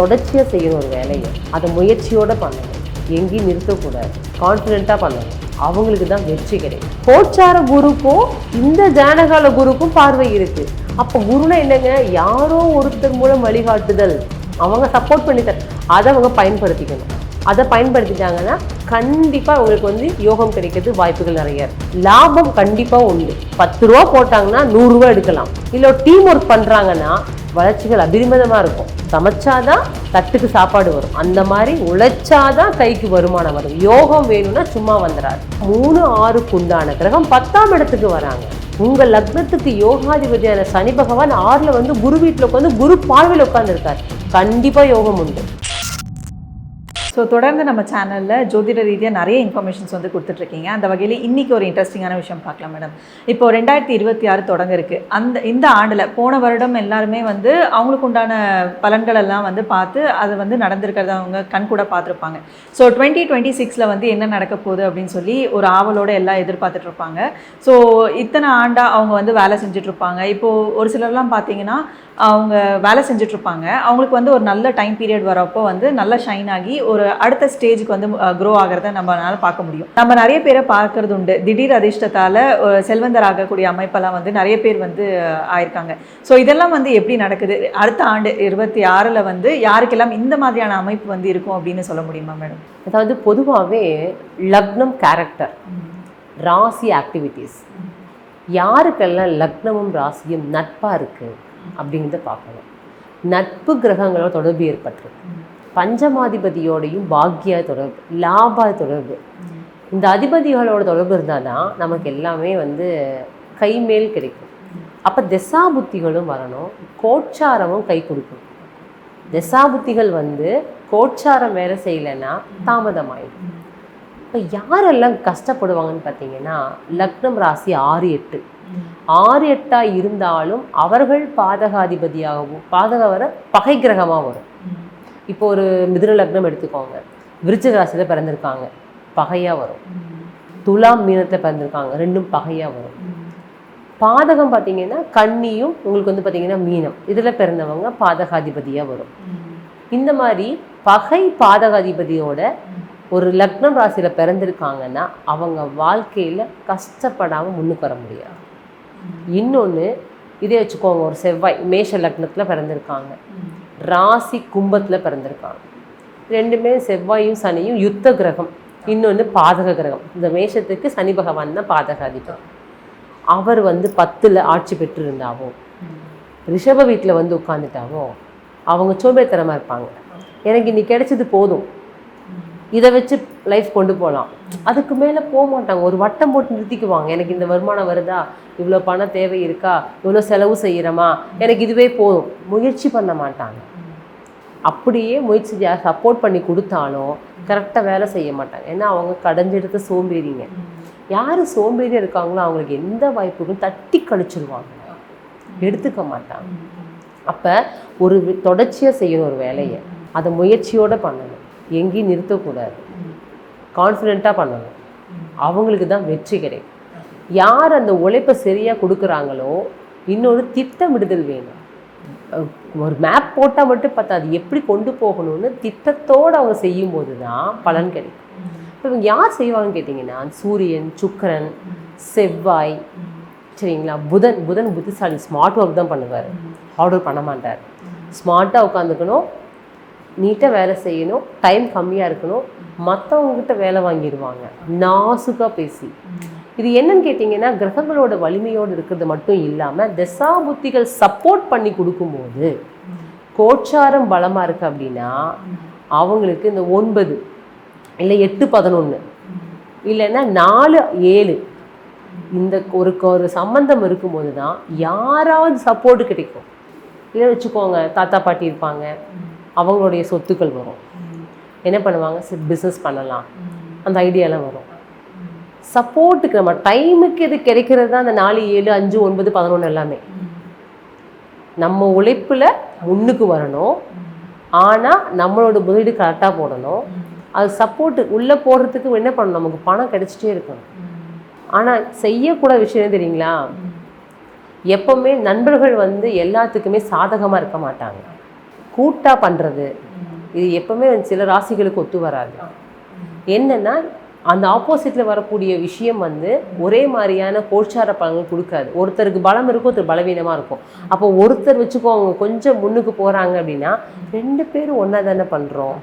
தொடர்ச்சியாக செய்யணும் ஒரு வேலையை அதை முயற்சியோடு பண்ணணும் எங்கேயும் நிறுத்தக்கூடாது. கான்ஃபிடென்ட்டாக பண்ணணும் அவங்களுக்கு தான் வெற்றி கிடைக்கும். கோச்சார குருக்கும் இந்த ஜானகால குருக்கும் பார்வை இருக்கு. அப்போ குருனா என்னங்க? யாரோ ஒருத்தர் மூலம் வழிகாட்டுதல். அவங்க சப்போர்ட் பண்ணி தர அதை அவங்க பயன்படுத்திக்கணும். அதை பயன்படுத்திட்டாங்கன்னா கண்டிப்பாக அவங்களுக்கு வந்து யோகம் கிடைக்கிறது வாய்ப்புகள் நிறைய லாபம் கண்டிப்பாக உண்டு. பத்து ரூபா போட்டாங்கன்னா நூறுரூவா எடுக்கலாம். இல்லை டீம் ஒர்க் பண்ணுறாங்கன்னா வளர்ச்சிகள் அபரிமிதமாக இருக்கும். சமைச்சாதான் தட்டுக்கு சாப்பாடு வரும். அந்த மாதிரி உழைச்சாதான் கைக்கு வருமானம் வரும். யோகம் வேணும்னா சும்மா வந்துடாது மூணு ஆறுக்கு உண்டான கிரகம் பத்தாம் இடத்துக்கு வராங்க. உங்கள் லக்னத்துக்கு யோகாதிபதியான சனி பகவான் ஆறில் வந்து குரு வீட்டில் உட்காந்து குரு பார்வையில் உட்காந்துருக்கார் கண்டிப்பாக யோகம் உண்டு. ஸோ தொடர்ந்து நம்ம சேனலில் ஜோதிட ரீதியாக நிறைய இன்ஃபர்மேஷன்ஸ் வந்து கொடுத்துட்ருக்கீங்க. அந்த வகையில் இன்றைக்கி ஒரு இன்ட்ரெஸ்டிங்கான விஷயம் பார்க்கலாம் மேடம் இப்போ ரெண்டாயிரத்தி இருபத்தி ஆறு தொடங்க இருக்குது அந்த இந்த ஆண்டில் போன வருடம் எல்லாருமே வந்து அவங்களுக்கு உண்டான பலன்களெல்லாம் வந்து பார்த்து அது வந்து நடந்திருக்கிறத அவங்க கண் கூட பார்த்துருப்பாங்க. ஸோ டுவெண்ட்டி டுவெண்ட்டி சிக்ஸில் வந்து என்ன நடக்க போகுது அப்படின்னு சொல்லி ஒரு ஆவலோடு எல்லாம் எதிர்பார்த்துட்ருப்பாங்க. ஸோ இத்தனை ஆண்டாக அவங்க வந்து வேலை செஞ்சுட்டு இருப்பாங்க இப்போது ஒரு சிலர்லாம் பார்த்தீங்கன்னா அவங்க வேலை செஞ்சுட்டு இருப்பாங்க அவங்களுக்கு வந்து ஒரு நல்ல டைம் பீரியட் வரப்போ வந்து நல்லா ஷைன் ஆகி ஒரு அடுத்த ஸ்டேஜுக்கு வந்து க்ரோ ஆகிறத நம்மளால பார்க்க முடியும். நம்ம நிறைய பேரை பார்க்கறது உண்டு. திடீர் அதிர்ஷ்டத்தால் செல்வந்தர் ஆகக்கூடிய அமைப்பெல்லாம் வந்து நிறைய பேர் வந்து ஆயிருக்காங்க. ஸோ இதெல்லாம் வந்து எப்படி நடக்குது? அடுத்த ஆண்டு இருபத்தி ஆறில் வந்து யாருக்கெல்லாம் இந்த மாதிரியான அமைப்பு வந்து இருக்கும் அப்படின்னு சொல்ல முடியுமா மேடம்? அதாவது பொதுவாகவே லக்னம் கேரக்டர் ராசி ஆக்டிவிட்டீஸ் யாருக்கெல்லாம் லக்னமும் ராசியும் நட்பாக இருக்குது அப்படிங்கிறத பார்க்கணும். நட்பு கிரகங்களோட தொடர்பு ஏற்பட்டிருக்கு பஞ்சமாதிபதியோடையும் பாக்கிய தொடர்பு லாப தொடர்பு. இந்த அதிபதிகளோட தொடர்பு இருந்தால் தான் நமக்கு எல்லாமே வந்து கைமேல் கிடைக்கும். அப்போ திசாபுத்திகளும் வரணும் கோட்சாரமும் கை கொடுக்கும். திசாபுத்திகள் வந்து கோட்சாரம் வேலை செய்யலைன்னா தாமதமாயிடும். இப்போ யாரெல்லாம் கஷ்டப்படுவாங்கன்னு பார்த்தீங்கன்னா லக்னம் ராசி ஆறு எட்டு. ஆறு எட்டா இருந்தாலும் அவர்கள் பாதகாதிபதியாகவும் பாதக வர பகை கிரகமாக வரும். இப்போ ஒரு மிதுன லக்னம் எடுத்துக்கோங்க. விருச்சிக ராசியில் பிறந்திருக்காங்க. பகையாக வரும். துலாம் மீனத்தில் பிறந்திருக்காங்க. ரெண்டும் பகையாக வரும். பாதகம் பார்த்தீங்கன்னா கன்னியும் உங்களுக்கு வந்து பார்த்தீங்கன்னா மீனம். இதில் பிறந்தவங்க பாதகாதிபதியாக வரும். இந்த மாதிரி பகை பாதகாதிபதியோட ஒரு லக்னம் ராசியில் பிறந்திருக்காங்கன்னா அவங்க வாழ்க்கையில் கஷ்டப்படாமல் முன்னுக்கு வர முடியாது. இன்னொன்று இதே வச்சுக்கோங்க ஒரு செவ்வாய் மேஷ லக்னத்தில் பிறந்திருக்காங்க. ராசி கும்பத்தில் பிறந்திருக்காங்க. ரெண்டுமே செவ்வாயும் சனியும் யுத்த கிரகம். இன்னொன்று பாதக கிரகம். இந்த மேஷத்துக்கு சனி பகவான் தான் பாதக அதிபர். அவர் வந்து பத்தில் ஆட்சி பெற்றிருந்தாவோ ரிஷப வீட்டில் வந்து உட்காந்துட்டாவோ அவங்க சோம்பேத்தனமாக இருப்பாங்க. எனக்கு இன்னைக்கு கிடைச்சது போதும். இதை வச்சு லைஃப் கொண்டு போகலாம் அதுக்கு மேலே போக மாட்டாங்க. ஒரு வட்டம் போட்டு நிறுத்திக்குவாங்க. எனக்கு இந்த வருமானம் வருதா? இவ்வளோ பணம் தேவை இருக்கா? இவ்வளோ செலவு செய்கிறோமா எனக்கு இதுவே போதும். முயற்சி பண்ண மாட்டாங்க. அப்படியே முயற்சி சப்போர்ட் பண்ணி கொடுத்தாலும் கரெக்டாக வேலை செய்ய மாட்டாங்க. ஏன்னா அவங்க கடைஞ்செடுத்த சோம்பேறிங்க. யார் சோம்பேறியாக இருக்காங்களோ அவங்களுக்கு எந்த வாய்ப்புகளும் தட்டி கழிச்சிருவாங்க எடுத்துக்க மாட்டாங்க. அப்போ ஒரு தொடர்ச்சியாக செய்யணும் ஒரு வேலையை. அதை முயற்சியோடு பண்ணணும். எங்கேயும் நிறுத்தக்கூடாது. கான்ஃபிடெண்ட்டாக பண்ணணும் அவங்களுக்கு தான் வெற்றி கிடைக்கும். யார் அந்த உழைப்பை சரியாக கொடுக்குறாங்களோ இன்னொரு திட்டமிடுதல் வேணும். ஒரு மேப் போட்டால் மட்டும் பத்தாது. எப்படி கொண்டு போகணும்னு திட்டத்தோடு அவங்க செய்யும்போது தான் பலன் கிடைக்கும். இப்போ இவங்க யார் செய்வாங்கன்னு கேட்டிங்கன்னா சூரியன் சுக்கிரன் செவ்வாய் சரிங்களா? புதன் புதன் புத்திசாலி ஸ்மார்ட் ஒர்க் தான் பண்ணுவார். ஆர்டர் பண்ண மாட்டார். ஸ்மார்ட்டாக உட்காந்துக்கணும். நீட்டாக வேலை செய்யணும் டைம் கம்மியாக இருக்கணும். மற்றவங்ககிட்ட வேலை வாங்கிடுவாங்க. நாசுக்காக பேசி. இது என்னன்னு கேட்டிங்கன்னா கிரகங்களோட வலிமையோடு இருக்கிறது மட்டும் இல்லாமல் திசா புத்திகள் சப்போர்ட் பண்ணி கொடுக்கும்போது கோச்சாரம் பலமாக இருக்கு அப்படின்னா அவங்களுக்கு இந்த ஒன்பது இல்லை எட்டு பதினொன்று இல்லைன்னா நாலு ஏழு இந்த ஒரு ஒரு சம்பந்தம் இருக்கும்போது தான் யாராவது சப்போர்ட் கிடைக்கும். இல்லை வச்சுக்கோங்க தாத்தா பாட்டி இருப்பாங்க. அவங்களுடைய சொத்துக்கள் வரும். என்ன பண்ணுவாங்க? சரி பிஸ்னஸ் பண்ணலாம். அந்த ஐடியாலாம் வரும். சப்போர்ட்டுக்கு நம்ம டைமுக்கு இது கிடைக்கிறது தான் அந்த நாலு ஏழு அஞ்சு ஒன்பது பதினொன்று எல்லாமே. நம்ம உழைப்பில் முன்னுக்கு வரணும். ஆனால் நம்மளோட முதலீடு கரெக்டாக போடணும். அது சப்போர்ட்டு உள்ளே போடுறதுக்கு என்ன பண்ணணும்? நமக்கு பணம் கிடைச்சிட்டே இருக்கணும். ஆனால் செய்யக்கூட விஷயம் என்ன தெரியுங்களா? எப்பவுமே நண்பர்கள் வந்து எல்லாத்துக்குமே சாதகமாக இருக்க மாட்டாங்க. கூட்டாக பண்ணுறது இது எப்பவுமே சில ராசிகளுக்கு ஒத்து வராது. என்னென்னா அந்த ஆப்போசிட்டில் வரக்கூடிய விஷயம் வந்து ஒரே மாதிரியான கோச்சார பலன்கள் கொடுக்காது. ஒருத்தருக்கு பலம் இருக்கும் ஒருத்தர் பலவீனமாக இருக்கும். அப்போ ஒருத்தர் வச்சுக்கோ அவங்க கொஞ்சம் முன்னுக்கு போகிறாங்க அப்படின்னா ரெண்டு பேரும் ஒன்றா தானே பண்ணுறோம்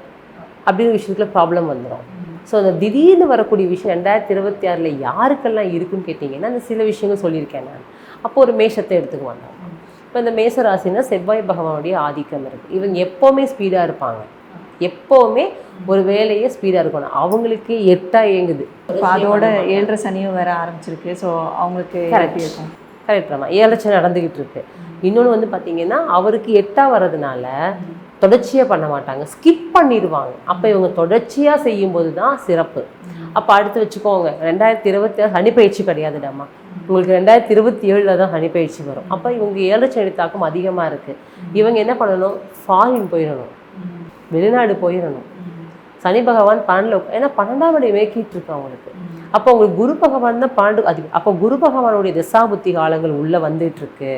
அப்படிங்கிற விஷயத்துல ப்ராப்ளம் வந்துடும் ஸோ அந்த திடீர்னு வரக்கூடிய விஷயம் ரெண்டாயிரத்தி இருபத்தி ஆறில் யாருக்கெல்லாம் இருக்குன்னு கேட்டிங்கன்னா அந்த சில விஷயங்கள் சொல்லியிருக்கேன் நான். அப்போ ஒரு மேஷத்தை எடுத்துக்க மாட்டோம் இப்போ இந்த மேச ராசினா செவ்வாய் பகவானுடைய ஆதிக்கம் இருக்குது இவங்க எப்போவுமே ஸ்பீடாக இருப்பாங்க. எப்போவுமே ஒரு வேலையே ஸ்பீடாக இருக்கணும். அவங்களுக்கு எட்டா இயங்குது இப்போ அதோட ஏழரை சனியும் வேற ஆரம்பிச்சிருக்கு. ஸோ அவங்களுக்கு எப்படி இருக்கும்? கரெக்ட் ஆமாம் ஏழரை நடந்துக்கிட்டு இருக்கு. இன்னொன்று வந்து பார்த்தீங்கன்னா அவருக்கு எட்டா வர்றதுனால தொடர்ச்சியாக பண்ண மாட்டாங்க. ஸ்கிப் பண்ணிடுவாங்க. அப்போ இவங்க தொடர்ச்சியாக செய்யும்போது தான் சிறப்பு. அப்போ அடுத்து வச்சுக்கோங்க. ரெண்டாயிரத்தி இருபத்தி ஏழு சனி பயிற்சி உங்களுக்கு ரெண்டாயிரத்தி இருபத்தி ஏழில் தான் சனி பயிற்சி வரும். அப்போ இவங்க ஏழு சனி தாக்கம் அதிகமாக இருக்குது இவங்க என்ன பண்ணணும்? ஃபாரின் போயிடணும். வெளிநாடு போயிடணும். சனி பகவான் பன்னெண்டில் ஏன்னா பன்னெண்டாம் இடம் மேய்க்கிட்டு இருக்கு அவங்களுக்கு. அப்போ உங்களுக்கு குரு பகவான் தான் பன்னெண்டு அது அப்போ குரு பகவானுடைய திசாபுத்தி காலங்கள் உள்ளே வந்துட்டு இருக்கு.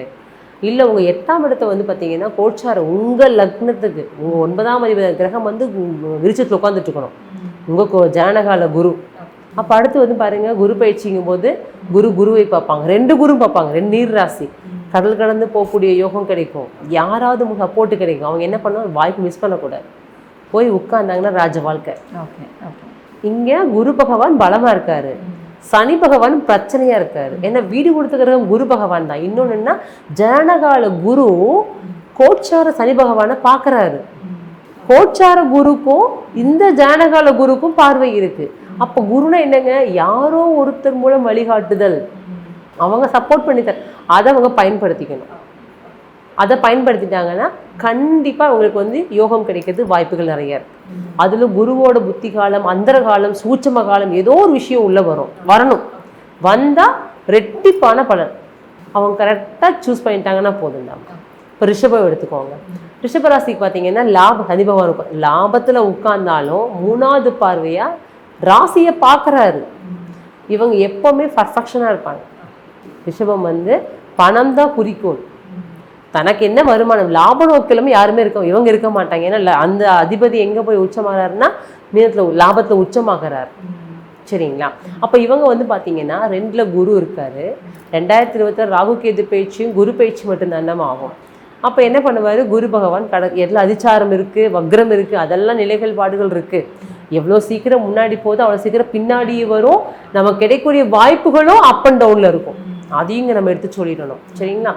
இல்லை உங்கள் எட்டாம் இடத்த வந்து பார்த்தீங்கன்னா கோச்சாரம் உங்கள் லக்னத்துக்கு. உங்கள் ஒன்பதாம் அதிபதி கிரகம் வந்து விருச்சத்தில் உட்காந்துட்டு இருக்கணும். உங்கள் ஜனகால குரு. அப்போ அடுத்து வந்து பாருங்க குரு பயிற்சிங்கும் போது குரு குருவை பார்ப்பாங்க. ரெண்டு குரு பார்ப்பாங்க. ரெண்டு நீர் ராசி. கடல் கடந்து போகக்கூடிய யோகம் கிடைக்கும். யாராவது சப்போர்ட்டு கிடைக்கும். அவங்க என்ன பண்ணுவாங்க வாய்ப்பு மிஸ் பண்ணக்கூடாது. போய் உட்கார்ந்தாங்கன்னா ராஜ வாழ்க்கை. Okay okay. இங்க குரு பகவான் பலமா இருக்காரு. சனி பகவான் பிரச்சனையா இருக்காரு. ஏன்னா வீடு கொடுத்துக்கிறவங்க குரு பகவான் தான். இன்னொன்னுன்னா ஜனகால குரு கோச்சார சனி பகவானை பார்க்குறாரு. கோச்சார குருக்கும் இந்த ஜனகால குருக்கும் பார்வை இருக்கு. அப்போ குருனா என்னங்க? யாரோ ஒருத்தர் மூலம் வழிகாட்டுதல். அவங்க சப்போர்ட் பண்ணி தர அதை அவங்க பயன்படுத்திக்கணும். அதை பயன்படுத்திட்டாங்கன்னா கண்டிப்பாக அவங்களுக்கு வந்து யோகம் கிடைக்கிறது வாய்ப்புகள் நிறைய இருக்கு. அதில் குருவோட புத்தி காலம் அந்தர காலம் சூட்சம காலம் ஏதோ ஒரு விஷயம் உள்ளே வரும். வரணும். வந்தால் ரெட்டிப்பான பலன். அவங்க கரெக்டாக சூஸ் பண்ணிட்டாங்கன்னா போதும் தான் இப்போ ரிஷபம் எடுத்துக்கோங்க. ரிஷப ராசிக்கு பார்த்தீங்கன்னா லாப சனி இருக்கும். லாபத்தில் உட்கார்ந்தாலும் மூணாவது பார்வையாக ராசியை பார்க்கறாரு இவங்க எப்போவுமே பர்ஃபெக்ஷனாக இருப்பாங்க. ரிஷபம் வந்து பணம் தான் குறிக்கோள். தனக்கு என்ன வருமானம்? லாப நோக்கிலும் யாருமே இருக்க இவங்க இருக்க மாட்டாங்க. ஏன்னா அந்த அதிபதி எங்கே போய் உச்சமாகறாருன்னா மீனத்தில் லாபத்தில் உச்சமாகறாரு. சரிங்களா? அப்போ இவங்க வந்து பார்த்தீங்கன்னா ரெண்டில் குரு இருக்காரு. ரெண்டாயிரத்தி இருபத்தாறு ராகு கேது பயிற்சியும் குரு பயிற்சி மட்டும்தான் ஆகும். அப்போ என்ன பண்ணுவார்? குரு பகவான் கட எல்லாம் அதிச்சாரம் இருக்குது வக்ரம் இருக்குது அதெல்லாம் நிலைகள் பாடுகள் இருக்குது எவ்வளோ சீக்கிரம் முன்னாடி போகுது அவ்வளோ சீக்கிரம் பின்னாடி வரும். நமக்கு கிடைக்கக்கூடிய வாய்ப்புகளும் அப் அண்ட் டவுனில் இருக்கும். அதையும் இங்கே நம்ம எடுத்து சொல்லிடணும். சரிங்களா?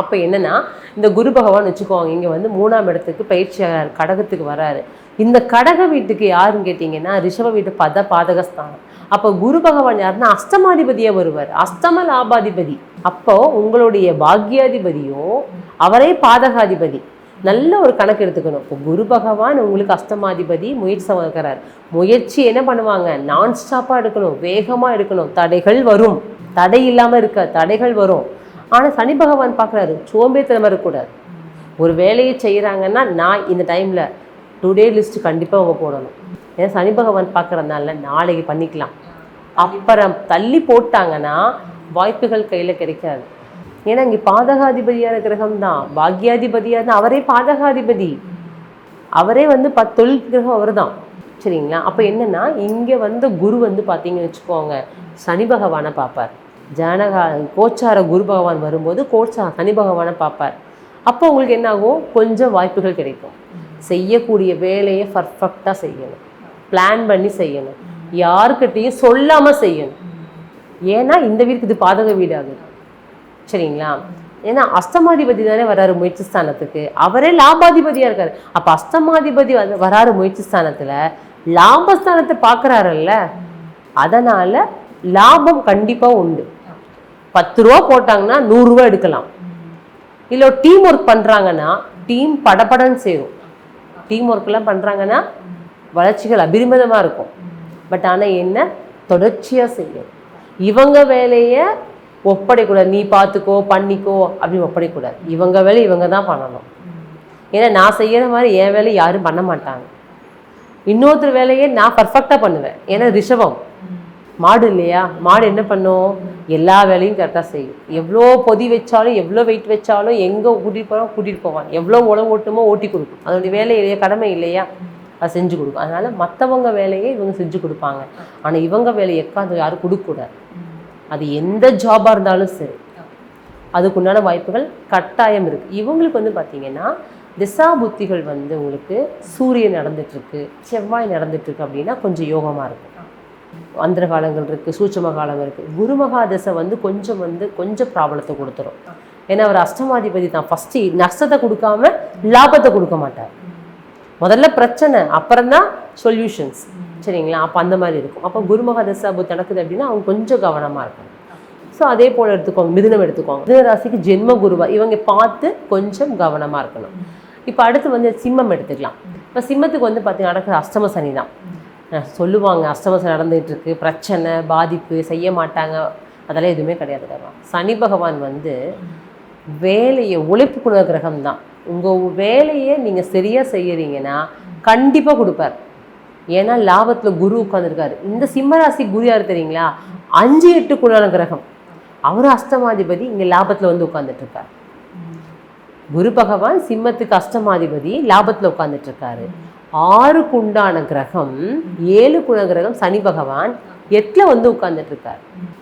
அப்போ என்னென்னா இந்த குரு பகவான் வச்சுக்கோங்க இங்கே வந்து மூணாம் இடத்துக்கு பயிற்சியாளர் கடகத்துக்கு வராரு. இந்த கடக வீட்டுக்கு யாருன்னு கேட்டிங்கன்னா ரிஷப வீட்டு பத பாதகஸ்தானம். அப்போ குரு பகவான் யாருன்னா அஷ்டமாதிபதியா வருவார். அஷ்டம லாபாதிபதி. அப்போ உங்களுடைய பாக்யாதிபதியும் அவரே பாதகாதிபதி. நல்ல ஒரு கணக்கு எடுத்துக்கணும். இப்போ குரு பகவான் உங்களுக்கு அஷ்டமாதிபதி முயற்சி சமக்கிறார் முயற்சி என்ன பண்ணுவாங்க? நான் ஸ்டாப்பாக எடுக்கணும். வேகமாக எடுக்கணும். தடைகள் வரும். தடை இல்லாமல் இருக்க தடைகள் வரும். ஆனால் சனி பகவான் பார்க்குறாரு சோம்பேத்தனமாக இருக்கக்கூடாது ஒரு வேலையை செய்கிறாங்கன்னா நான் இந்த டைமில் டுடே லிஸ்ட் கண்டிப்பாக அவங்க போடணும். ஏன்னா சனி பகவான் பார்க்குறதுனால நாளைக்கு பண்ணிக்கலாம். அப்புறம் தள்ளி போட்டாங்கன்னா வாய்ப்புகள் கையில் கிடைக்காது. ஏன்னா இங்கே பாதகாதிபதியான கிரகம் தான் பாக்யாதிபதியாக தான் அவரே பாதகாதிபதி. அவரே வந்து பத் தொழில் கிரகம் அவர் தான் சரிங்களா? அப்போ என்னென்னா இங்கே வந்து குரு வந்து பார்த்தீங்கன்னு வச்சுக்கோங்க சனி பகவானை பார்ப்பார். ஜனகா கோச்சார குரு பகவான் வரும்போது கோச்சா சனி பகவானை பார்ப்பார். அப்போ உங்களுக்கு என்னாகும்? கொஞ்சம் வாய்ப்புகள் கிடைக்கும். செய்யக்கூடிய வேலையை பர்ஃபெக்டாக செய்யணும். பிளான் பண்ணி செய்யணும். யாருக்கிட்டையும் சொல்லாமல் செய்யணும். ஏன்னா இந்த வீட்டுக்கு இது பாதக வீடாகுது சரிங்களா? ஏன்னா அஷ்டமாதிபதி தானே வராரு முயற்சி ஸ்தானத்துக்கு. அவரே லாபாதிபதியாக இருக்காரு. அப்போ அஷ்டமாதிபதி வந்து வராரு முயற்சி ஸ்தானத்தில் லாபஸ்தானத்தை பார்க்குறாருல்ல? அதனால் லாபம் கண்டிப்பாக உண்டு. பத்து ரூபா போட்டாங்கன்னா நூறுரூவா எடுக்கலாம். இல்லை டீம் ஒர்க் பண்ணுறாங்கன்னா டீம் படப்படன்னு சேரும். டீம் ஒர்க்கெல்லாம் பண்ணுறாங்கன்னா வளர்ச்சிகள் அபிரிமிதமாக இருக்கும். பட் ஆனால் என்ன? தொடர்ச்சியாக செய்யும் இவங்க வேலையை ஒப்படைக்கூடாது நீ பார்த்துக்கோ பண்ணிக்கோ அப்படின்னு ஒப்படைக்கூடாது இவங்க வேலை இவங்க தான் பண்ணணும். ஏன்னா நான் செய்கிற மாதிரி என் வேலையை யாரும் பண்ண மாட்டாங்க. இன்னொருத்தர் வேலையை நான் பர்ஃபெக்டாக பண்ணுவேன். ஏன்னா ரிஷபம். மாடு இல்லையா? மாடு என்ன பண்ணும்? எல்லா வேலையும் கரெக்டாக செய்யும். எவ்வளோ பொதி வச்சாலும் எவ்வளோ வெயிட் வச்சாலும் எங்கே கூட்டிகிட்டு போகிறோம் கூட்டிகிட்டு போவான். எவ்வளோ உழவு ஓட்டுமோ ஓட்டி கொடுக்கும். அதனுடைய வேலை இல்லையா? கடமை இல்லையா? அது செஞ்சு கொடுக்கும். அதனால் மற்றவங்க வேலையை இவங்க செஞ்சு கொடுப்பாங்க. ஆனால் இவங்க வேலையை எக்காந்து யாரும் கொடுக்கக்கூடாது அது எந்த ஜாபாக இருந்தாலும் சரி. அதுக்குண்டான வாய்ப்புகள் கட்டாயம் இருக்குது இவங்களுக்கு வந்து பார்த்தீங்கன்னா திசா புத்திகள் வந்து உங்களுக்கு சூரியன் நடந்துட்டுருக்கு செவ்வாய் நடந்துட்டுருக்கு அப்படின்னா கொஞ்சம் யோகமாக இருக்கும். அந்தர காலங்கள் இருக்குது சூட்சம காலங்கள் இருக்குது குருமகா தசை வந்து கொஞ்சம் வந்து கொஞ்சம் ப்ராப்ளத்தை கொடுத்துரும். ஏன்னா அவர் அஷ்டமாதிபதி தான். ஃபஸ்ட்டு நஷ்டத்தை கொடுக்காம லாபத்தை கொடுக்க மாட்டார். முதல்ல பிரச்சனை அப்புறம்தான் சொல்யூஷன்ஸ் சரிங்களா? அப்போ அந்த மாதிரி இருக்கும். அப்போ குருமகா தசை நடக்குது அப்படின்னா அவங்க கொஞ்சம் கவனமாக இருக்கும் ஸோ அதே போல் எடுத்துக்கோங்க மிதுனம் எடுத்துக்கோங்க. மிதுன ராசிக்கு ஜென்ம குருவா இவங்க பார்த்து கொஞ்சம் கவனமாக இருக்கணும். இப்போ அடுத்து வந்து சிம்மம் எடுத்துக்கலாம். இப்போ சிம்மத்துக்கு வந்து பார்த்தீங்கன்னா நடக்கிற அஷ்டம சனி தான். சொல்லுவாங்க அஸ்தமசம் சனி நடந்துகிட்டு இருக்கு பிரச்சனை பாதிப்பு செய்ய மாட்டாங்க. அதெல்லாம் எதுவுமே கிடையாது சனி பகவான் வந்து வேலையை உழைப்பு குண கிரகம் தான் உங்கள் வேலையை நீங்கள் சரியாக செய்யறீங்கன்னா கண்டிப்பாக கொடுப்பார். ஏன்னா லாபத்தில் குரு உட்காந்துருக்காரு இந்த சிம்மராசி குரு யார் தெரியுங்களா? அஞ்சு எட்டு குணான கிரகம். அவர் அஷ்டமாதிபதி இங்கே லாபத்தில் வந்து உட்காந்துட்ருக்கார் குரு பகவான் சிம்மத்துக்கு அஷ்டமாதிபதி லாபத்தில் உட்காந்துட்ருக்காரு ஆறுக்கு உண்டான கிரகம் ஏழு குண கிரகம் சனி பகவான் எட்டில் வந்து உட்கார்ந்துட்டு இருக்கார்.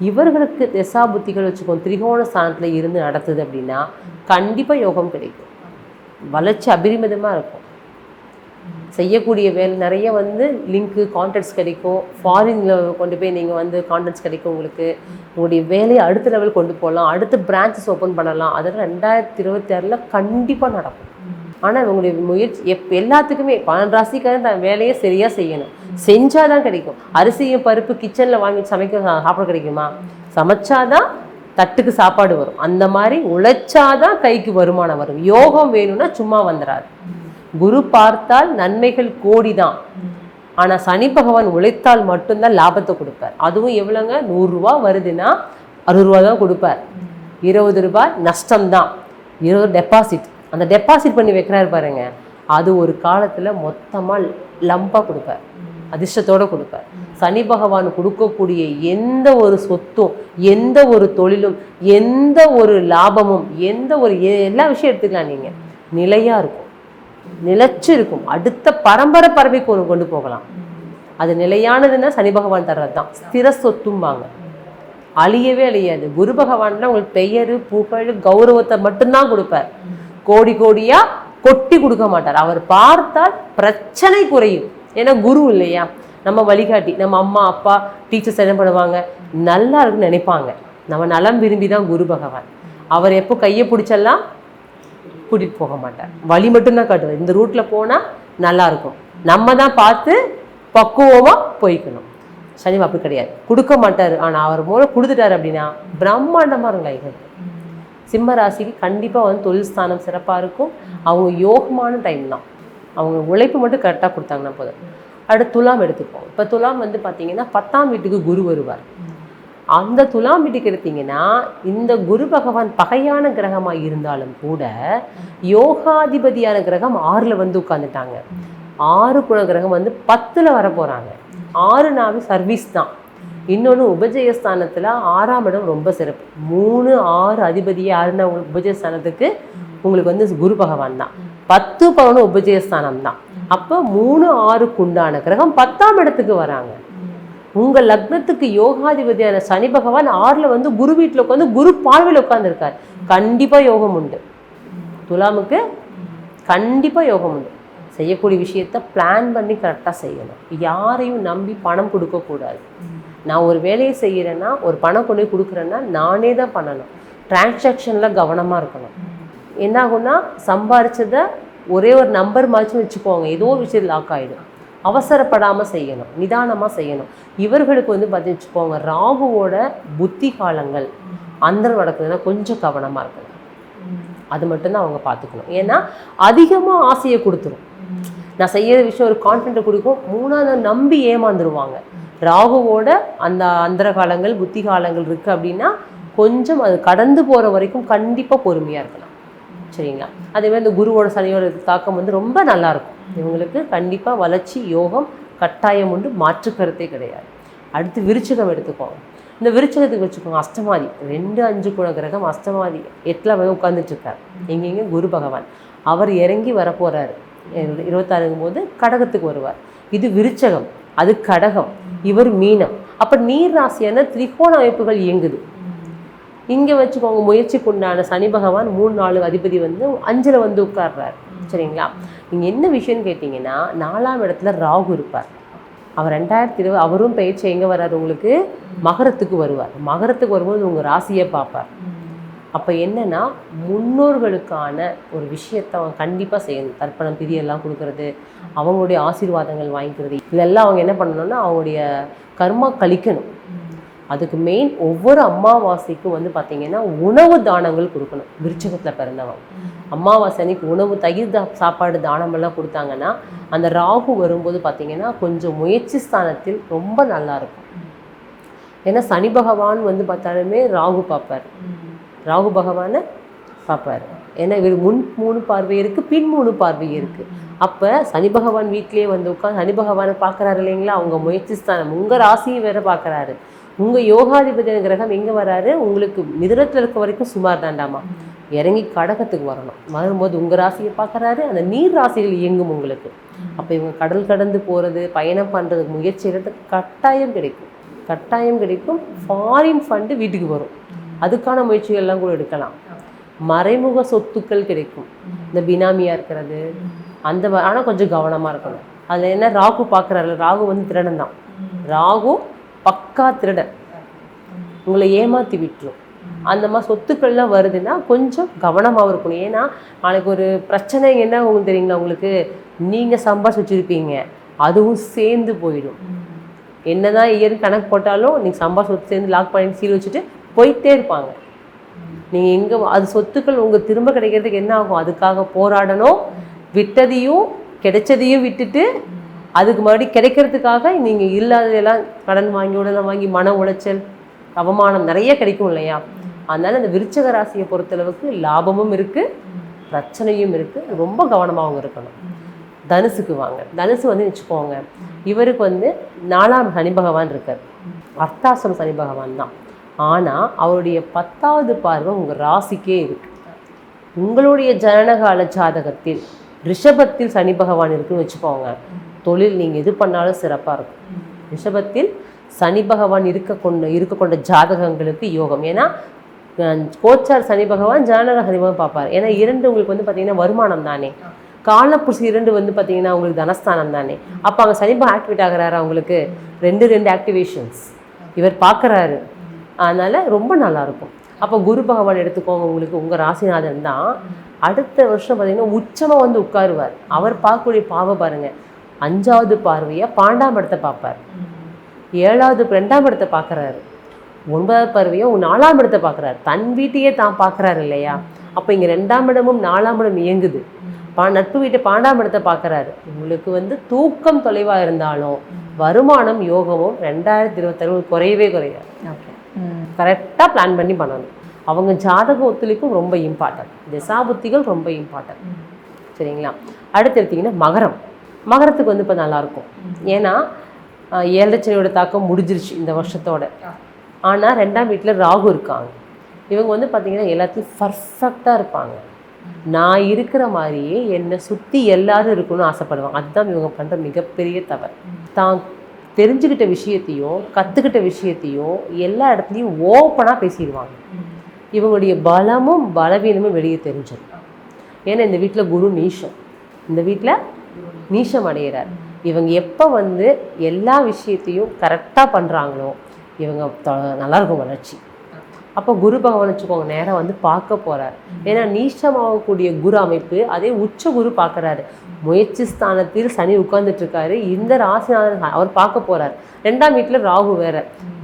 இவர்களுக்கு திசா புத்திகள் வச்சுக்கோ திரிகோண ஸ்தானத்தில் இருந்து நடத்துது அப்படின்னா கண்டிப்பாக யோகம் கிடைக்கும். வளர்ச்சி அபரிமிதமாக இருக்கும். செய்யக்கூடிய வேலை நிறைய வந்து லிங்க்கு கான்டாக்ட்ஸ் கிடைக்கும். ஃபாரினில் கொண்டு போய் நீங்கள் வந்து கான்டாக்ட்ஸ் கிடைக்கும் உங்களுக்கு. உங்களுடைய வேலையை அடுத்த லெவல் கொண்டு போகலாம் அடுத்த பிரான்ச்சஸ் ஓப்பன் பண்ணலாம். அதெல்லாம் ரெண்டாயிரத்தி இருபத்தி ஆறில் கண்டிப்பாக நடக்கும். ஆனால் இவங்களுடைய முயற்சி எப் எல்லாத்துக்குமே பன்னெண்டு ராசிக்காரன் தன் வேலையை சரியாக செய்யணும். செஞ்சால் தான் கிடைக்கும். அரிசியும் பருப்பு கிச்சனில் வாங்கி சமைக்க சாப்பிட கிடைக்குமா? சமைச்சாதான் தட்டுக்கு சாப்பாடு வரும். அந்த மாதிரி உழைச்சாதான் கைக்கு வருமானம் வரும். யோகம் வேணும்னா சும்மா வந்துடாது குரு பார்த்தால் நன்மைகள் கோடி தான் ஆனால் சனி பகவான் உழைத்தால் மட்டும்தான் லாபத்தை கொடுப்பார். அதுவும் எவ்வளோங்க நூறுரூவா வருதுன்னா அறுபது ரூபா தான் கொடுப்பார். இருபது ரூபாய் நஷ்டம்தான். இருபது டெபாசிட் அந்த டெபாசிட் பண்ணி வைக்கிறாரு பாருங்க. அது ஒரு காலத்துல மொத்தமா லம்பா கொடுப்பார். அதிர்ஷ்டத்தோட கொடுப்பார். சனி பகவான் கொடுக்கக்கூடிய எந்த ஒரு சொத்தும் எந்த ஒரு தொழிலும் எந்த ஒரு லாபமும் எந்த ஒரு எல்லா விஷயம் எடுத்துக்கலாம் நீங்க. நிலையா இருக்கும். நிலைச்சு இருக்கும். அடுத்த பரம்பரை பறவைக்கு ஒன்று கொண்டு போகலாம். அது நிலையானதுன்னா சனி பகவான் தர்றது தான் ஸ்திர சொத்தும்பாங்க. அழியவே அழியாது. குரு பகவான்ல உங்களுக்கு பெயர் புகழ் கௌரவத்தை மட்டும்தான் கொடுப்பார். கோடி கோடியா கொட்டி கொடுக்க மாட்டார். அவர் பார்த்தால் பிரச்சனை குறையும். ஏன்னா குரு இல்லையா? நம்ம வழிகாட்டி நம்ம அம்மா அப்பா டீச்சர்ஸ் என்ன பண்ணுவாங்க? நல்லா இருக்குன்னு நினைப்பாங்க. நம்ம நலம் விரும்பி தான் குரு பகவான். அவர் எப்போ கையை பிடிச்செல்லாம் கூட்டிகிட்டு போக மாட்டார். வழி மட்டும்தான் காட்டுவார். இந்த ரூட்டில் போனால் நல்லா இருக்கும். நம்ம தான் பார்த்து பக்குவமாக போய்க்கணும். சனி அப்படி கிடையாது. கொடுக்க மாட்டார். ஆனால் அவர் மூலம் கொடுத்துட்டாரு அப்படின்னா பிரம்மாண்டமாக இருக்கும் லைஃப். சிம்ம ராசிக்கு கண்டிப்பாக வந்து தொழில் ஸ்தானம் சிறப்பாக இருக்கும். அவங்க யோகமான டைம் தான். அவங்க உழைப்பு மட்டும் கரெக்டாக கொடுத்தாங்கன்னா போதும். அடுத்து துலாம் எடுத்துப்போம் இப்போ துலாம் வந்து பார்த்தீங்கன்னா பத்தாம் வீட்டுக்கு குரு வருவார். அந்த துலாம் வீட்டுக்கு எடுத்தீங்கன்னா இந்த குரு பகவான் பகையான கிரகமாக இருந்தாலும் கூட யோகாதிபதியான கிரகம் ஆறில் வந்து உட்காந்துட்டாங்க ஆறு குல கிரகம் வந்து பத்தில் வர போகிறாங்க ஆறு நாவி சர்வீஸ் தான். இன்னொன்று உபஜயஸ்தானத்தில் ஆறாம் இடம் ரொம்ப சிறப்பு. மூணு ஆறு அதிபதியே ஆறுனா உங்களுக்கு உபஜயஸ்தானத்துக்கு? உங்களுக்கு வந்து குரு பகவான் தான். பத்து பவனும் உபஜயஸ்தானம் தான். அப்போ மூணு ஆறுக்கு உண்டான கிரகம் பத்தாம் இடத்துக்கு வராங்க. உங்கள் லக்னத்துக்கு யோகாதிபதியான சனி பகவான் ஆறில் வந்து குரு வீட்டில் உட்காந்து குரு பார்வையில் உட்காந்துருக்கார் கண்டிப்பாக யோகம் உண்டு. துலாமுக்கு கண்டிப்பாக யோகம் உண்டு. செய்யக்கூடிய விஷயத்த பிளான் பண்ணி கரெக்டாக செய்யணும். யாரையும் நம்பி பணம் கொடுக்கக்கூடாது. நான் ஒரு வேலையை செய்கிறேன்னா ஒரு பணம் கொண்டு போய் கொடுக்குறேன்னா நானே தான் பண்ணணும். டிரான்சாக்ஷனில் கவனமாக இருக்கணும். என்ன ஆகும்னா சம்பாரிச்சதை ஒரே ஒரு நம்பர் மாதிரி வச்சுக்கோங்க. ஏதோ விஷயம் லாக் ஆகிடும் அவசரப்படாமல் செய்யணும். நிதானமாக செய்யணும். இவர்களுக்கு வந்து பார்த்து வச்சுக்கோங்க ராகுவோட புத்தி காலங்கள் அந்த நடக்குதுன்னா கொஞ்சம் கவனமாக இருக்கணும். அது மட்டும்தான் அவங்க பார்த்துக்கணும் ஏன்னா அதிகமாக ஆசையை கொடுத்துரும். நான் செய்கிற விஷயம் ஒரு கான்ஃபிடென்ட் கொடுக்கும். மூணாவது நம்பி ஏமாந்துருவாங்க. ராகுவோட அந்த அந்தர காலங்கள் புத்தி காலங்கள் இருக்குது அப்படின்னா கொஞ்சம் அது கடந்து போகிற வரைக்கும் கண்டிப்பாக பொறுமையாக இருக்கலாம். சரிங்களா? அதேமாதிரி இந்த குருவோட சனியோட தாக்கம் வந்து ரொம்ப நல்லாயிருக்கும் இவங்களுக்கு கண்டிப்பாக வளர்ச்சி யோகம் கட்டாயம் உண்டு மாற்றுக்கருத்தே கிடையாது. அடுத்து விருச்சகம் எடுத்துக்கோங்க. இந்த விருச்சகத்துக்கு வச்சுக்கோங்க அஷ்டமாதி. ரெண்டு அஞ்சு குண கிரகம் அஷ்டமாதி. எட்டில் போய் உட்காந்துட்ருக்கார் இருக்கார். குரு பகவான். அவர் இறங்கி வரப்போறாரு. இருபத்தாறுங்கும் போது கடகத்துக்கு வருவார். இது விருச்சகம். அது கடகம் இவர் மீனம். அப்போ நீர் ராசியான திரிகோண அமைப்புகள் இயங்குது. இங்கே வச்சுக்கோங்க முயற்சிக்கு உண்டான சனி பகவான் மூணு நாலு அதிபதி வந்து அஞ்சில் வந்து உட்கார்றாரு. சரிங்களா? நீங்கள் என்ன விஷயம்னு கேட்டிங்கன்னா நாலாம் இடத்துல ராகு இருப்பார். அவர் ரெண்டாயிரத்தி இருபது அவரும் பயிற்சி எங்கே வர்றார் உங்களுக்கு? மகரத்துக்கு வருவார். மகரத்துக்கு வரும்போது உங்கள் ராசியை பார்ப்பார். அப்போ என்னென்னா முன்னோர்களுக்கான ஒரு விஷயத்தை அவன் கண்டிப்பாக செய்யணும். தர்ப்பணம் பிரியெல்லாம் கொடுக்கறது அவங்களுடைய ஆசீர்வாதங்கள் வாங்கிக்கிறது இதெல்லாம் அவங்க என்ன பண்ணணும்னா அவங்களுடைய கர்மா கழிக்கணும். அதுக்கு மெயின் ஒவ்வொரு அமாவாசைக்கும் வந்து பார்த்திங்கன்னா உணவு தானங்கள் கொடுக்கணும். விருச்சகத்தில் பிறந்தவங்க. அமாவாசை அன்னைக்கு உணவு தயிர் தா சாப்பாடு தானமெல்லாம் கொடுத்தாங்கன்னா அந்த ராகு வரும்போது பார்த்திங்கன்னா கொஞ்சம் முயற்சி ஸ்தானத்தில் ரொம்ப நல்லா இருக்கும். ஏன்னா சனி பகவான் வந்து பார்த்தாலுமே ராகு பார்ப்பார். ராகு பகவானை பார்ப்பார். ஏன்னா இவர் முன் மூணு பார்வை இருக்குது பின் மூணு பார்வை இருக்குது அப்போ சனி பகவான் வீட்டிலேயே வந்து உட்காந்து சனி பகவானை பார்க்குறாரு இல்லைங்களா? அவங்க முயற்சி ஸ்தானம் உங்கள் ராசியை வேற பார்க்குறாரு. உங்கள் யோகாதிபதி கிரகம் எங்கே வராரு? உங்களுக்கு மிதுனத்தில் இருக்க வரைக்கும் சுமார் தாண்டாமா? இறங்கி கடகத்துக்கு வரணும். வரும்போது உங்கள் ராசியை பார்க்குறாரு அந்த நீர் ராசிகள் இயங்கும் உங்களுக்கு. அப்போ இவங்க கடல் கடந்து போகிறது பயணம் பண்ணுறதுக்கு முயற்சி எடுத்து கட்டாயம் கிடைக்கும். கட்டாயம் கிடைக்கும். ஃபாரின் ஃபண்டு வீட்டுக்கு வரும். அதுக்கான முயற்சிகள்லாம் கூட எடுக்கலாம். மறைமுக சொத்துக்கள் கிடைக்கும். இந்த பினாமியாக இருக்கிறது. அந்த ஆனால் கொஞ்சம் கவனமாக இருக்கணும். அதில் என்ன ராகு பார்க்குறாரு ராகு வந்து திருடன் தான். ராகு பக்கா திருடன். உங்களை ஏமாற்றி விட்டுரும். அந்த மாதிரி சொத்துக்கள்லாம் வருதுன்னா கொஞ்சம் கவனமாக இருக்கணும். ஏன்னா நாளைக்கு ஒரு பிரச்சனை என்ன உங்களுக்கு தெரியுங்களா உங்களுக்கு? நீங்கள் சம்பாதிச்சு வச்சுருப்பீங்க அதுவும் சேர்ந்து போயிடும். என்னதான் இயர் கணக்கு போட்டாலும் நீங்கள் சம்பாதிச்சு சொத்து சேர்ந்து லாக் பண்ணி சீல் வச்சுட்டு போயிட்டே இருப்பாங்க. நீங்கள் எங்கே அது சொத்துக்கள் உங்கள் திரும்ப கிடைக்கிறதுக்கு என்ன ஆகும்? அதுக்காக போராடணும் விட்டதையும் கிடைச்சதையும் விட்டுட்டு அதுக்கு மறுபடியும் கிடைக்கிறதுக்காக நீங்கள் இல்லாததெல்லாம் கடன் வாங்கி உடனே வாங்கி மன உளைச்சல் அவமானம் நிறைய கிடைக்கும் இல்லையா? அதனால இந்த விருச்சக ராசியை பொறுத்தளவுக்கு லாபமும் இருக்குது பிரச்சனையும் இருக்குது ரொம்ப கவனமாகவும் இருக்கணும். தனுசுக்கு வாங்க. தனுசு வந்து வச்சுக்கோங்க இவருக்கு வந்து நாலாம் சனி பகவான் இருக்கார். அர்த்தாசம் சனி பகவான் தான். ஆனால் அவருடைய பத்தாவது பார்வை உங்கள் ராசிக்கே இருக்கு. உங்களுடைய ஜனனகால ஜாதகத்தில் ரிஷபத்தில் சனி பகவான் இருக்குன்னு வச்சுக்கோங்க. தொழில் நீங்கள் எது பண்ணாலும் சிறப்பாக இருக்கும். ரிஷபத்தில் சனி பகவான் இருக்க கொண்ட இருக்க கொண்ட ஜாதகங்களுக்கு யோகம். ஏன்னா கோச்சார் சனி பகவான் ஜனனக சனி பகவான் பார்ப்பார். ஏன்னா இரண்டு உங்களுக்கு வந்து பார்த்தீங்கன்னா வருமானம் தானே. காலப்புசி இரண்டு வந்து பார்த்தீங்கன்னா உங்களுக்கு தனஸ்தானம் தானே. அப்போ அவங்க சனி ஆக்டிவேட் ஆகுறாரு அவங்களுக்கு? ரெண்டு ரெண்டு ஆக்டிவேஷன்ஸ் இவர் பார்க்குறாரு. அதனால் ரொம்ப நல்லாயிருக்கும். அப்போ குரு பகவான் எடுத்துக்கோங்க உங்களுக்கு உங்கள் ராசிநாதன் தான். அடுத்த வருஷம் பார்த்தீங்கன்னா உச்சமாக வந்து உட்காருவார். அவர் பார்க்கக்கூடிய பாவை பாருங்கள் அஞ்சாவது பார்வையை பாண்டாம் இடத்தை பார்ப்பார். ஏழாவது ரெண்டாம் இடத்தை பார்க்குறாரு. ஒன்பதாவது பார்வையை நாலாம் இடத்தை பார்க்குறாரு. தன் வீட்டையே தான் பார்க்குறாரு இல்லையா? அப்போ இங்கே ரெண்டாம் இடமும் நாலாம் இடம் இயங்குது. பா நட்பு வீட்டை பாண்டாம் இடத்தை பார்க்குறாரு. உங்களுக்கு வந்து தூக்கம் தொலைவாக இருந்தாலும் வருமானம் யோகமும் ரெண்டாயிரத்தி இருபத்தாறு குறையவே குறையாது. ஓகே கரெக்டாக பிளான் பண்ணி பண்ணணும். அவங்க ஜாதக ஒத்துழைப்பும் ரொம்ப இம்பார்ட்டன்ட் திசாபுத்திகள் ரொம்ப இம்பார்ட்டன்ட் சரிங்களா? அடுத்து எடுத்தீங்கன்னா மகரம். மகரத்துக்கு வந்து இப்போ நல்லாயிருக்கும். ஏன்னா ஆஹ், தாக்கம் முடிஞ்சிருச்சு இந்த வருஷத்தோட. ஆனால் ரெண்டாம் வீட்டில் ராகு இருக்காங்க. இவங்க வந்து பார்த்தீங்கன்னா எல்லாத்தையும் பர்ஃபெக்டாக இருப்பாங்க. நான் இருக்கிற மாதிரியே என்னை சுற்றி எல்லாரும் இருக்கணும்னு ஆசைப்படுவாங்க. அதுதான் இவங்க பண்ணுற மிகப்பெரிய தவறு. தான் தெரிஞ்சுக்கிட்ட விஷயத்தையும் கற்றுக்கிட்ட விஷயத்தையும் எல்லா இடத்துலையும் ஓப்பனாக பேசிடுவாங்க. இவங்களுடைய பலமும் பலவீனமும் வெளியே தெரிஞ்சிடும். ஏன்னா இந்த வீட்டில் குரு நீஷம். இந்த வீட்டில் நீஷம் அடைகிறார் இவங்க எப்போ வந்து எல்லா விஷயத்தையும் கரெக்டாக பண்ணுறாங்களோ இவங்க த- நல்லா இருக்கும் வளர்ச்சி. அப்போ குரு பகவான் வச்சுக்கோங்க நேராக வந்து பார்க்க போகிறார் ஏன்னா நீச்சமாகக்கூடிய குரு அமைப்பு அதே உச்ச குரு பார்க்குறாரு. முயற்சி ஸ்தானத்தில் சனி உட்கார்ந்துட்டு இந்த ராசிநாதன் அவர் பார்க்க போகிறார் ரெண்டாம் வீட்டில் ராகு வேற.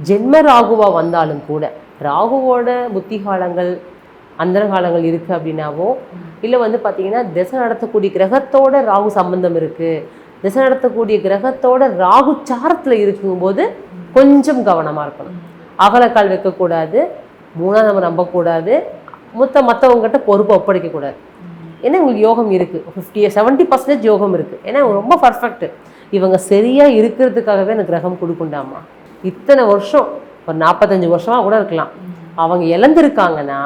ஜென்ம ராகுவா வந்தாலும் கூட ராகுவோட புத்தி காலங்கள் அந்தர காலங்கள் அப்படின்னாவோ இல்லை வந்து பார்த்தீங்கன்னா திசை நடத்தக்கூடிய கிரகத்தோட ராகு சம்பந்தம் இருக்குது திசை நடத்தக்கூடிய கிரகத்தோட ராகு சாரத்தில் இருக்கும்போது கொஞ்சம் கவனமாக இருக்கணும். அகலக்கால் வைக்கக்கூடாது மூணாவது நம்ம நம்பக்கூடாது. மொத்த மற்றவங்ககிட்ட பொறுப்பை ஒப்படைக்கக்கூடாது. ஏன்னா உங்களுக்கு யோகம் இருக்குது ஃபிஃப்டி செவன்ட்டி பர்சன்டேஜ் யோகம் இருக்குது ஏன்னா ரொம்ப பர்ஃபெக்ட் இவங்க சரியாக இருக்கிறதுக்காகவே எனக்கு கிரகம் கொடுக்குண்டாமா? இத்தனை வருஷம் ஒரு நாற்பத்தஞ்சு வருஷமாக கூட இருக்கலாம். அவங்க இழந்திருக்காங்கன்னா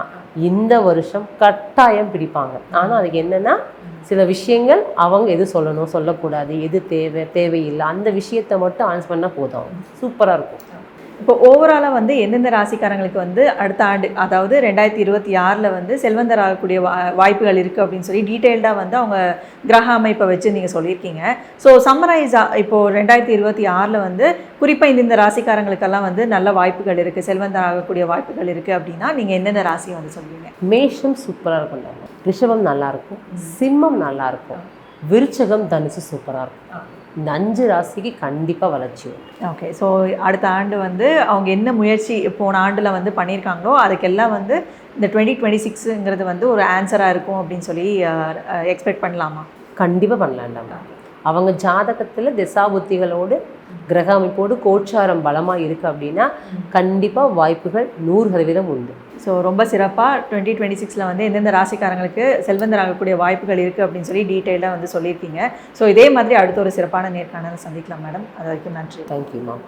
இந்த வருஷம் கட்டாயம் பிடிப்பாங்க. ஆனால் அதுக்கு என்னென்னா சில விஷயங்கள் அவங்க எது சொல்லணும் சொல்லக்கூடாது எது தேவை தேவையில்லை அந்த விஷயத்தை மட்டும் ஆன்ஸ் பண்ணால் போதும். சூப்பராக இருக்கும். இப்போ ஓவராலாக வந்து எந்தெந்த ராசிக்காரங்களுக்கு வந்து அடுத்த ஆண்டு அதாவது ரெண்டாயிரத்தி இருபத்தி ஆறில் வந்து செல்வந்தர் ஆகக்கூடிய வா வாய்ப்புகள் இருக்குது அப்படின்னு சொல்லி டீட்டெயில்டாக வந்து அவங்க கிரக அமைப்பை வச்சு நீங்கள் சொல்லியிருக்கீங்க. ஸோ சம்மரைஸாக இப்போது ரெண்டாயிரத்தி இருபத்தி ஆறில் வந்து குறிப்பாக இந்தந்த ராசிக்காரங்களுக்கெல்லாம் வந்து நல்ல வாய்ப்புகள் இருக்குது செல்வந்தர் ஆகக்கூடிய வாய்ப்புகள் இருக்குது அப்படின்னா நீங்கள் எந்தெந்த ராசியை வந்து சொல்லுவீங்க? மேஷம் சூப்பராக இருக்கும் ரிஷபம் நல்லாயிருக்கும் சிம்மம் நல்லா இருக்கும் விருச்சகம் தனுசு சூப்பராக இருக்கும். இந்த அஞ்சு ராசிக்கு கண்டிப்பா வளர்ச்சி உண்டு ஓகே ஸோ அடுத்த ஆண்டு வந்து அவங்க என்ன முயற்சி போன ஆண்டில் வந்து பண்ணியிருக்காங்களோ அதுக்கெல்லாம் வந்து இந்த டுவெண்ட்டி டுவெண்ட்டி சிக்ஸுங்கிறது வந்து ஒரு ஆன்சராக இருக்கும் அப்படின்னு சொல்லி எக்ஸ்பெக்ட் பண்ணலாமா? கண்டிப்பா பண்ணலாம்டா. அவங்க ஜாதகத்துல திசாபுத்திகளோடு கிரக அமைப்போடு கோச்சாரம் பலமா இருக்கு அப்படின்னா கண்டிப்பா வாய்ப்புகள் நூறு சதவீதம் உண்டு. ஸோ ரொம்ப சிறப்பாக டுவெண்ட்டி டுவெண்ட்டி சிக்ஸில் வந்து எந்தெந்த ராசிக்காரங்களுக்கு செல்வந்தர் ஆகக்கூடிய வாய்ப்புகள் இருக்குது அப்படின்னு சொல்லி டீட்டெயிலாக வந்து சொல்லியிருக்கீங்க. ஸோ இதே மாதிரி அடுத்த ஒரு சிறப்பான நேர்காணலை சந்திக்கலாம் மேடம் அது வரைக்கும் நன்றி. Thank you ma'am